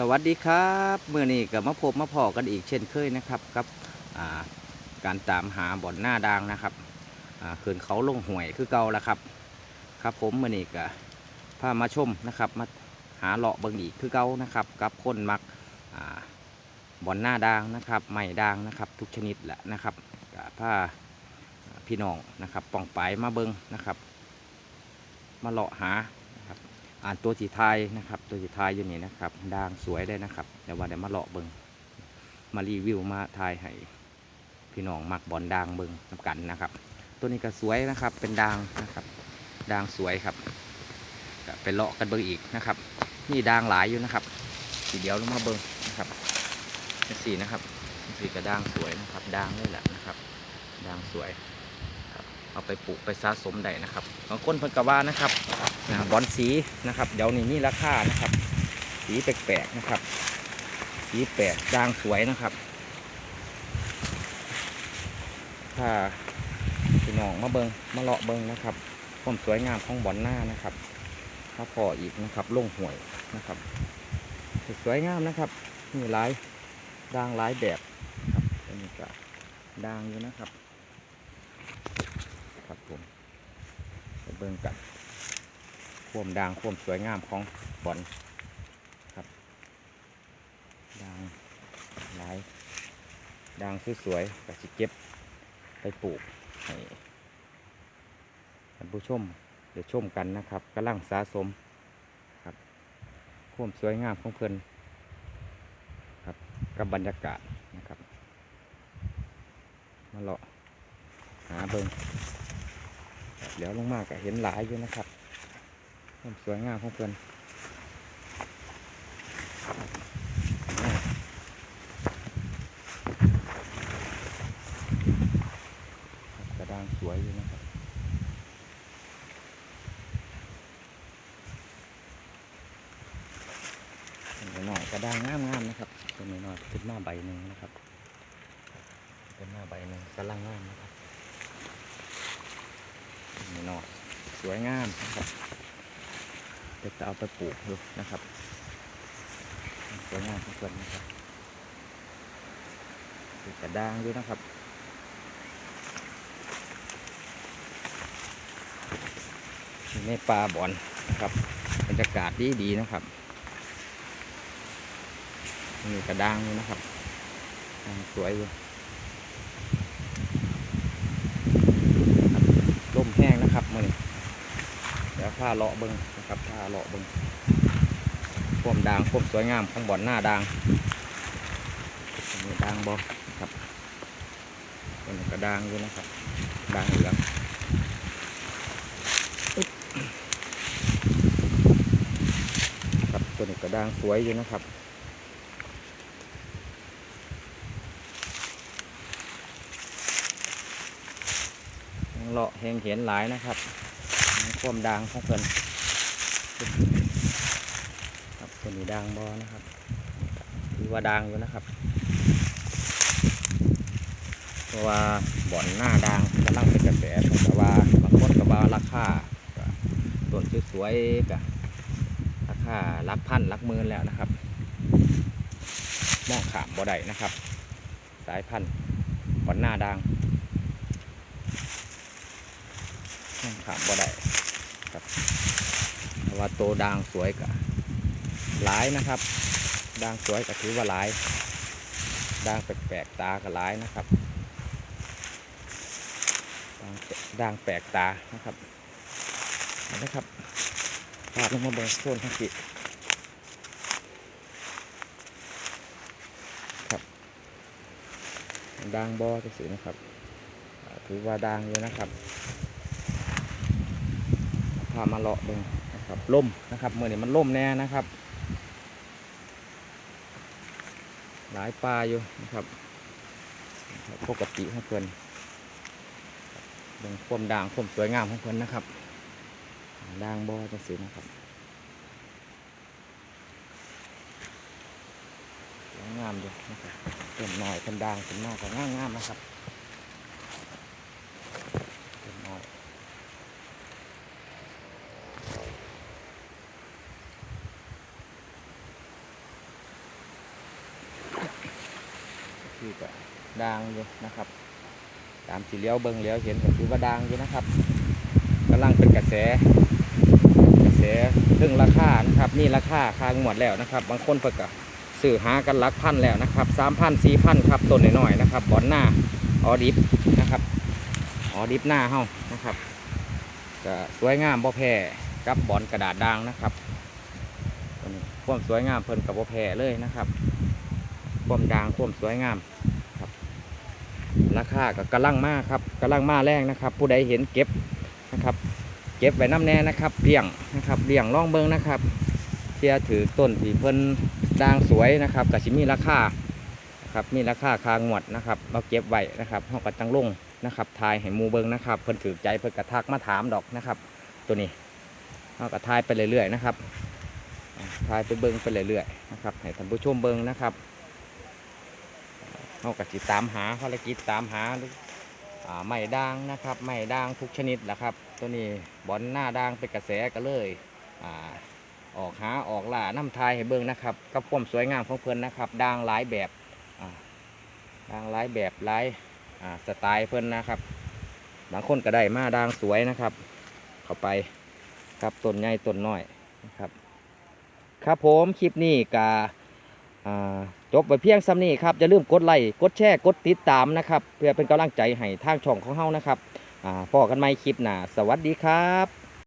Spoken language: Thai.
สวัสดีครับเมื่อนี้กับมาพบมาพอกันอีกเช่นเคยนะครับกับาการตามหาบ่อนหน้าดังนะครับอ่าคืนเขาลงห่วยคือเก่าแล้วครับครับผมเมื่อนี้ก็พามาชมนะครับมาหาเลาะเบิงอีกคือเก่านะครับกับคนมักบ่อนหน้าดังนะครับไม่ดังนะครับทุกชนิดแหละนะครับก็พาพี่น้องนะครับป่องไปายมาเบิงนะครับ มาเลาะหา อ่านตัวสีไทยนะครับ ตัวสีไทยอยู่นี่นะครับด่างสวยเลยนะครับแต่ว่าเดี๋ยวมาเลาะเบิงมารีวิวมาทายให้พี่น้องมักบอลด่างเบิงนำกันนะครับ ตัวนี้ก็สวยนะครับเป็นด่างนะครับด่างสวยครับก็ไปเลาะกันเบิงอีกนะครับนี่ด่างหลายอยู่นะครับสีเดียวลงมาเบิงนะครับนี่สีนะครับนี่สีก็ด่างสวยนะครับด่างเลยแหละนะครับด่างสวย เอาไปปลูกไปสะสมได้นะครับบางคนเพิ่นกว่านะครับบอลสีนะครับ เดี๋ยวนี้มีราคานะครับ สีแปลกๆนะครับ สีแปลกด่างสวยนะครับ ถ้าพี่น้องมาเบิงมาเลาะเบิงนะครับความสวยงามของบอลหน้านะครับถ้าพออีกนะครับลงห่วยนะครับ สวยงามนะครับมีหลายด่างหลายแบบครับอันนี้ก็ด่างอยู่นะครับ ครับผมไปเบิ่งกันควมดางควมสวยงามของบอลครับดางหลายดางสวยๆก็สิเก็บไปปลูกให้ท่านผู้ชมเดี๋ยวชมกันนะครับกำลังสะสมครับควมสวยงามของเพื่อนครับกับบรรยากาศนะครับมาเลาะหาเบิงครับ เดี๋ยวลงมาก็เห็นหลายอยู่นะครับความสวยงามของเพื่อนกระด้างสวยอยู่นะครับหน่อยกระด้างงามๆนะครับเป็นหน่อยขึ้นมาใบหนึ่งนะครับเป็นหน้าใบหนึ่งกำลังงามนะครับ นหน่อสวยงามนะครับเดี๋ยวจะเอาไปปลูกดูนะครับสวยงามทุกคนนะครับกระด้างด้วยนะครับอยู่ในป่าบอนนะครับบรรยากาศดีดีนะครับ มีกระด้างด้วยนะครับสวยอยู่ครับร่มแห้งนะครับ มือนี้เดี๋ยวผ้าเลาะเบิ้งนะครับผ้าเลาะเบิ้งควมด่างควมสวยงามของบ่อนหน้าด่างด่างบอครับตัวนี้ก็ด่างอยู่นะครับด่างเหลืองครับตัวนี้ก็ด่างสวยอยู่นะครับ เลาะเฮงเห็นหลายนะครับความดังของเพิ่นครับตัวนี้ดังบอนะครับถือว่าดังอยู่นะครับเพราะว่าบ่อนหน้าดังกำลังเป็นกระแสแต่ว่าบางคนก็ว่าราคาต้นสวยๆก็ราคาลักพันลักหมื่นแล้วนะครับมองขามบ่ได้นะครับ สายพันธุ์บ่อนหน้าดัง มองขามบ่ได้เพราะว่าโตด่างสวยกะหลายนะครับด่างสวยก็ถือว่าหลายด่างแปลกๆตาก็หลายนะครับด่างด่างแปลกตานะครับเห็นไหมครับพาดลงมาเบนโซนทั้งสิครับด่างบอจะสีนะครับถือว่าด่างอยู่นะครับามาเลาะเบิ่งนะครับล่มนะครับเมื่อนี้มันล่มแน่นะครับ หลายปลาอยู่นะครับนะครับปกติของเพื่อนเบิ่งความด่างความสวยงามของเพื่อนนะครับด่างบ่อจังสีนะครับสวยงามอยู่นะครับเป็นหน่อยเป็นด่างเป็นมากก็งามงามๆนะครับเป็นหน่อย ค ที่ก็ดังอยู่นะครับ ตามสีเลี้ยวเบิงเลี้ยวเห็นก็คือว่าดังอยู่นะครับกำลังเป็นกระแส กระแสเรื่องราคานะครับ นี่ราคาคางหมดแล้วนะครับ บางคนเพิ่นก็สื่อหากันลักพันแล้วนะครับสามพันสี่พันครับต้นน้อยๆนะครับบอนหน้าออดิฟนะครับออดิฟหน้าเฮานะครับก็สวยงามบ่แพ้กับบอนกระดาษด่างนะครับนี้ความสวยงามเพิ่นกับบ่แพ้เลยนะครับ ความด่างความสวยงามครับราคาก็กำลังมาครับกำลังมาแรงนะครับ ผู้ใดเห็นเก็บนะครับ เก็บไว้น้ำแน่นะครับเลี้ยงนะครับเลี้ยงล่องเบิงนะครับเทียถือต้นที่เพิ่นด่างสวยนะครับกับชิมีราคานะครับมีราคาคางวดนะครับเราเก็บไว้นะครับเฮาก็จังลงนะครับทายให้มูเบิงนะครับเพิ่นถือใจเพิ่นกระทักมาถามดอกนะครับ ตัวนี้เฮาก็ทายไปเรื่อยๆนะครับทายไปเบิงไปเรื่อยๆนะครับให้ท่านผู้ชมเบิงนะครับ เฮาก็สิตามหาภารกิจตามหาไม้ด่างนะครับไม้ด่างทุกชนิดแหละครับ ตัวนี้บอลหน้าด่างเป็นกระแสก็เลยอออกหาออกล่าน้ำทายให้เบิ่งนะครับกับความสวยงามของเพิ่นนะครับด่างหลายแบบด่างหลายแบบหลายสไตล์เพิ่นนะครับ บางคนก็ได้มาด่างสวยนะครับ เข้าไปครับต้นใหญ่ต้นน้อยนะครับ ครับผมคลิปนี้กา จบไปเพียงซ้ำนี้ครับอย่าลืมกดไลค์กดแชร์กดติดตามนะครับ เพื่อเป็นกำลังใจให้ทางช่องของเฮานะครับอ่าพอกันใหม่คลิปหน้าสวัสดีครับ